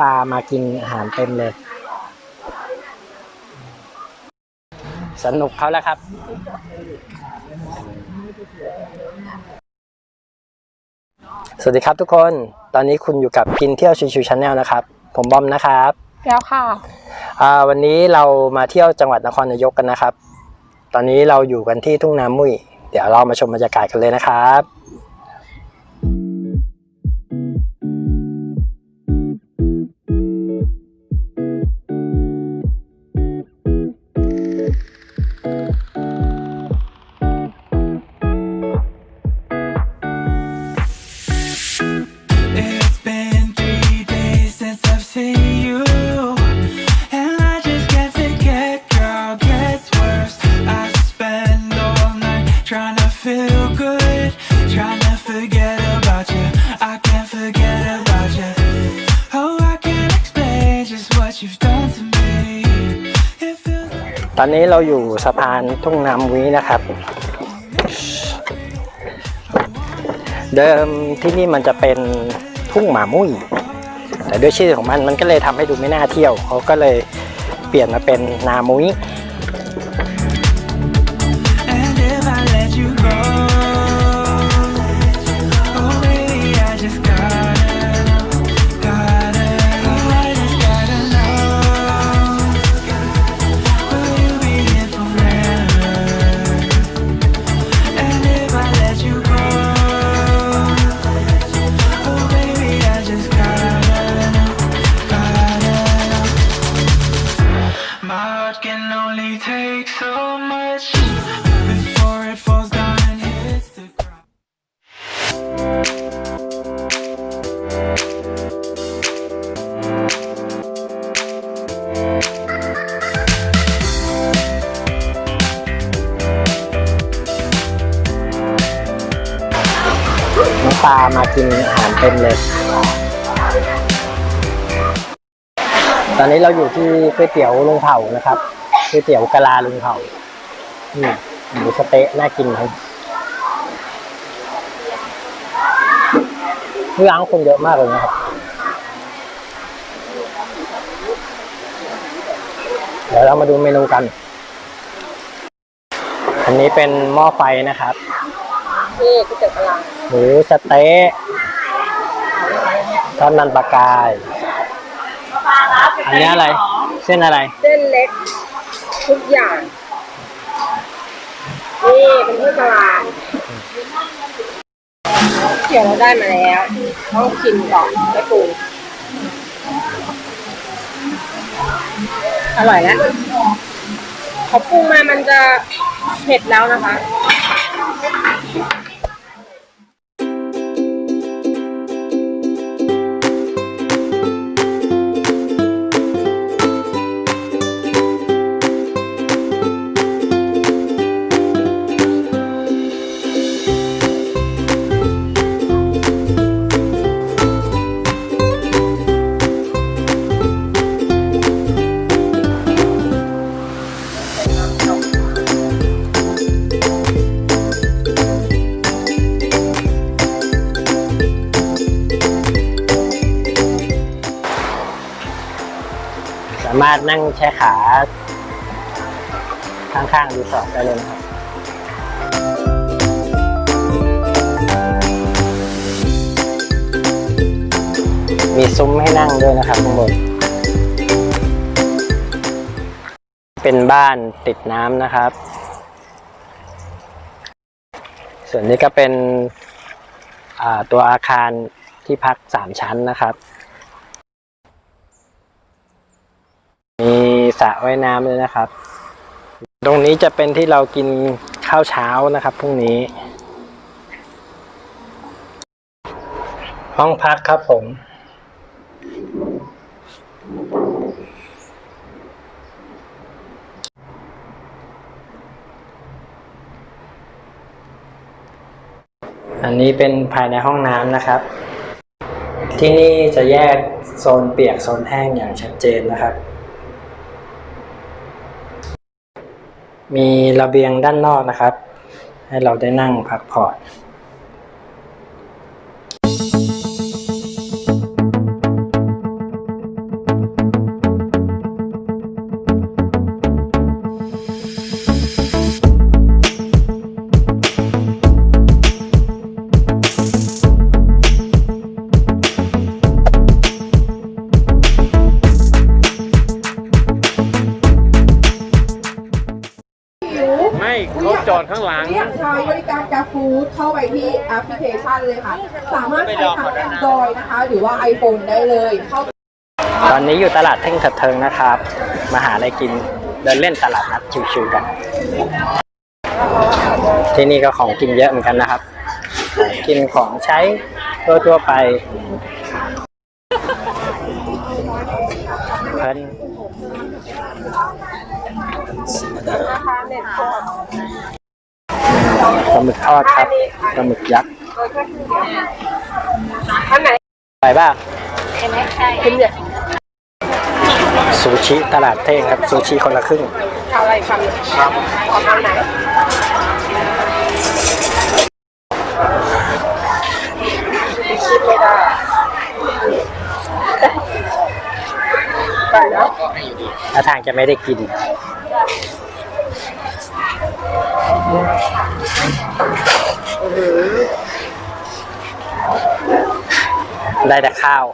ปลามากินอาหารเต็มเลย สนุกเขาแล้วครับสวัสดีครับทุกคน ตอนนี้คุณอยู่กับกินเที่ยวชิวๆชาแนลนะครับ ผมบอมนะครับแล้วค่ะอ่าวันนี้เรามาเที่ยวจังหวัดนครนายกกันนะครับ ตอนนี้เราอยู่กันที่ทุ่งนามุ้ยเดี๋ยวเรามาชมบรรยากาศกันเลยนะครับ ตอนนี้เราอยู่สะพานทุ่งนามุ้ยนะครับ เดิมที่นี่มันจะเป็นทุ่งหมามุ้ย แต่ด้วยชื่อของมันมันก็เลยทำให้ดูไม่น่าเที่ยว เขาก็เลยเปลี่ยนมาเป็นนามุ้ย ปลามากินอาหารเต็มเลย ตอนนี้เราอยู่ที่ก๋วยเตี๋ยวลุงเผานะครับก๋วยเตี๋ยวกะลาลุงเผานี่หมูสเต๊ะน่ากินครับร้านคนเยอะมากเลยนะครับเดี๋ยวเรามาดูเมนูกัน อันนี้เป็นหม้อไฟนะครับนี่ก๋วยเตี๋ยวกะลา หมูสเต๊ะทอดมันปลากาย อันนี้อะไร เส้นอะไร เส้นเล็ก ทุกอย่าง นี่เป็นก๋วยกะลาเดี๋ยวเราได้มาแล้วต้องกินก่อนไม่ปรุงอร่อยแล้วเขาปรุงมามันจะเผ็ดแล้วนะคะารถนั่งแช่ขาข้างๆรีสอร์ทได้เลยนะครับมีซุ้มให้นั่งด้วยนะครับข้างบน เป็นบ้านติดน้ำนะครับ ส่วนนี้ก็เป็นตัวอาคารที่พักสามชั้นนะครับ มีสระว่ายน้ำด้วยนะครับ ตรงนี้จะเป็นที่เรากินข้าวเช้านะครับพรุ่งนี้ ห้องพักครับผม อันนี้เป็นภายในห้องน้ำนะครับ ที่นี่จะแยกโซนเปียกโซนแห้งอย่างชัดเจนนะครับ มีระเบียงด้านนอกนะครับ ให้เราได้นั่งพักผ่อน ปพลิเคชันเลยค่ะ สามารถใช้ทั้ง Android นะคะ หรือว่า iPhone ได้เลยเข้าตอนนี้อยู่ตลาดเท่งเถิดเทิงนะครับ มาหาอะไรกินเดินเล่นตลาดนัดชิวๆกัน ที่นี่ก็ของกินเยอะเหมือนกันนะครับของกินของใช้ทั่วๆไปเพลินปลาหมึกทอดครับปลาหมึกยักษ์ อันไหนไปบ้างเป็นเนี่ยซูชิตลาดเท่งครับซูชิคนละครึ่งเอาอะไรคำหนึ่งของเอาไหนคิดไม่ได้ไปแล้วถ้าทางจะไม่ได้กิน ได้แต่ข้าว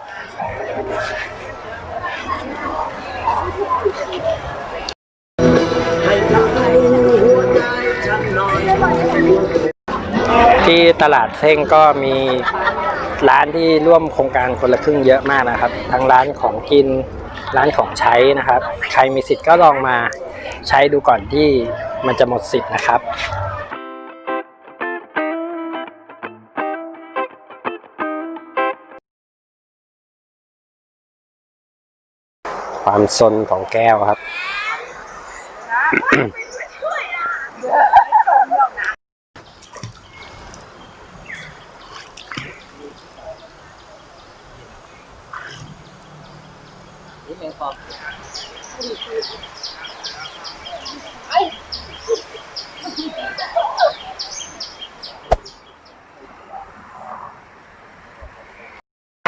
ที่ตลาดเท่งก็มีร้านที่ร่วมโครงการคนละครึ่งเยอะมากนะครับ ทั้งร้านของกินร้านของใช้นะครับ ใครมีสิทธิ์ก็ลองมาใช้ดูก่อนที่มันจะหมดสิทธิ์นะครับ ความซนของแก้วครับ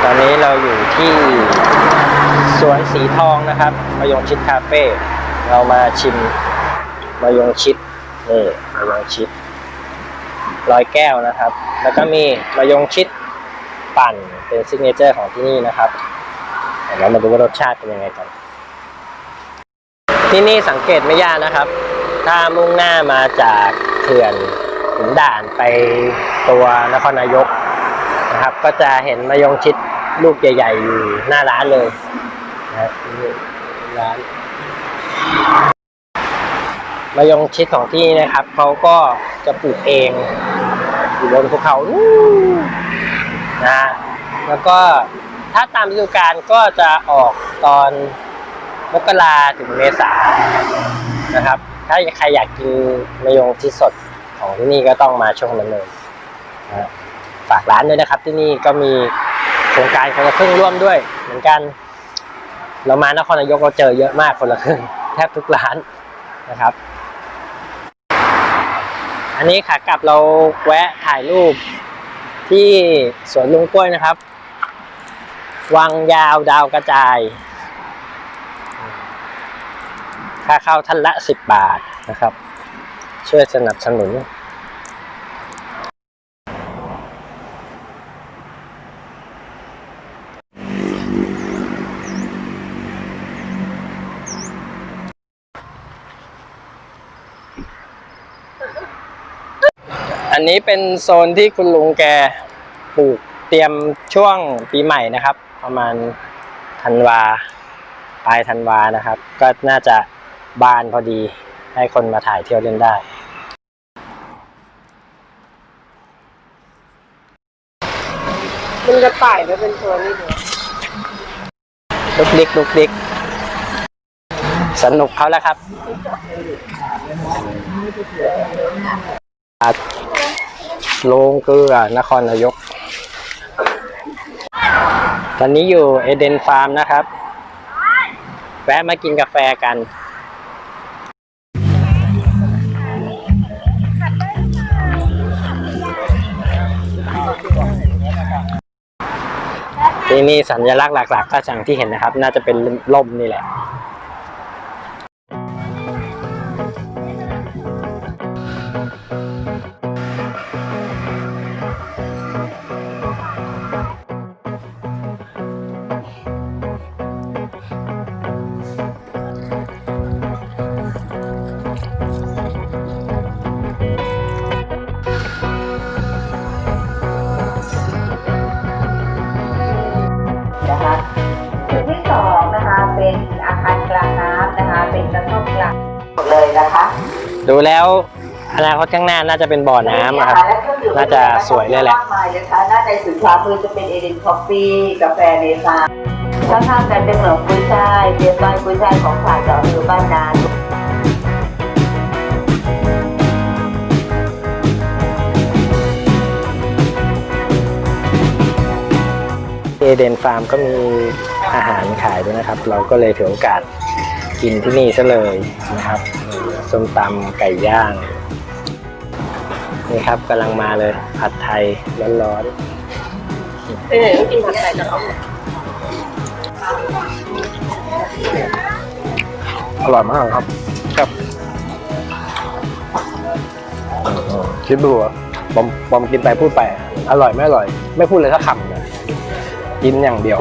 ตอนนี้เราอยู่ที่ สีทองนะครับมายงชิดคาเฟ่เรามาชิมมายงชิดนี่มายงชิดร้อยแก้วนะครับ แล้วก็มีมายงชิดปั่นเป็นซิกเนเจอร์ของที่นี่นะครับเดี๋ยวมาดูว่ารสชาติเป็นยังไงกันที่นี่สังเกตไม่ยากนะครับ ถ้ามุ่งหน้ามาจากเขื่อนขุนด่านไปตัวนครนายกนะครับ ก็จะเห็นมะยงชิดลูกใหญ่ ๆ อยู่หน้าร้านเลย นะครับนี่ร้านมะยงชิดของที่นะครับเขาก็จะปลูกเองอยู่บนภูเขานะฮะแล้วก็ถ้าตามฤดูกาลก็จะออกตอนมกราถึงเมษานะครับ ถ้าใครอยากกินมะยงชิดสดของที่นี่ก็ต้องมาช่วงนั้นเลยนะฮะฝากร้านด้วยนะครับที่นี่ก็มีโครงการคนละครึ่งร่วมด้วยเหมือนกัน เรามานครนายกเราเจอเยอะมากคนละครึ่งแทบทุกร้านนะครับ อันนี้ขากลับเราแวะถ่ายรูปที่สวนลุงกล้วยนะครับ วังยาวดาวกระจาย ค่าเข้าท่านละสิบบาทนะครับ ช่วยสนับสนุน นนี้เป็นโซนที่คุณลุงแกปลูกเตรียมช่วงปีใหม่นะครับ ประมาณธันวาปลายธันวานะครับ ก็น่าจะบานพอดีให้คนมาถ่ายเที่ยวเล่นได้ มันจะป่ายไปเป็นตัวนี่ดูลุกดิกลุกดิกสนุกเขาแล้วครับ โรงเกลือนครนายก ตอนนี้อยู่เอเดนฟาร์มนะครับ แวะมากินกาแฟกันที่นี่สัญลักษณ์หลัก ๆ ก็อย่างที่เห็นนะครับ น่าจะเป็นล่มนี่แหละ นะคะดูแล้วอนาคตข้างหน้าน่าจะเป็นบ่อน้ำอะครับและเครื่องดื่มน่าจะสวยเลยแหละมากมายเลยค่ะด้านในสุดขวามือจะเป็นเอเดนคอฟฟี่กาแฟเนซาข้างๆกันเป็นขนมกุ้ยช่ายเบียร์ต้อยกุ้ยช่ายของฝากจากอำเภอบ้านนาเอเดนฟาร์มก็มีอาหารขายด้วยนะครับ เราก็เลยถือโอกาสกินที่นี่ซะเลยนะครับ ส้มตำไก่ย่าง นี่ครับกำลังมาเลย ผัดไทยร้อนเป็นไหนต้องกินผัดไทยกับเขาๆอร่อยมากครับครับคิดดูว่าบอมบอมกินไปพูดไป อร่อยไม่อร่อย ไม่พูดเลยสักคำเลยกินอย่างเดียว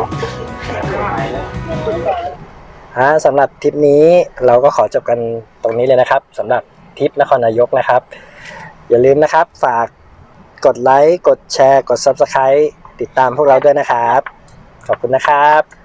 ฮะสำหรับทริปนี้เราก็ขอจบกันตรงนี้เลยนะครับสำหรับทริปนครนายกนะครับ อย่าลืมนะครับ ฝากกดไลค์ กดแชร์ กด Subscribe ติดตามพวกเราด้วยนะครับ ขอบคุณนะครับ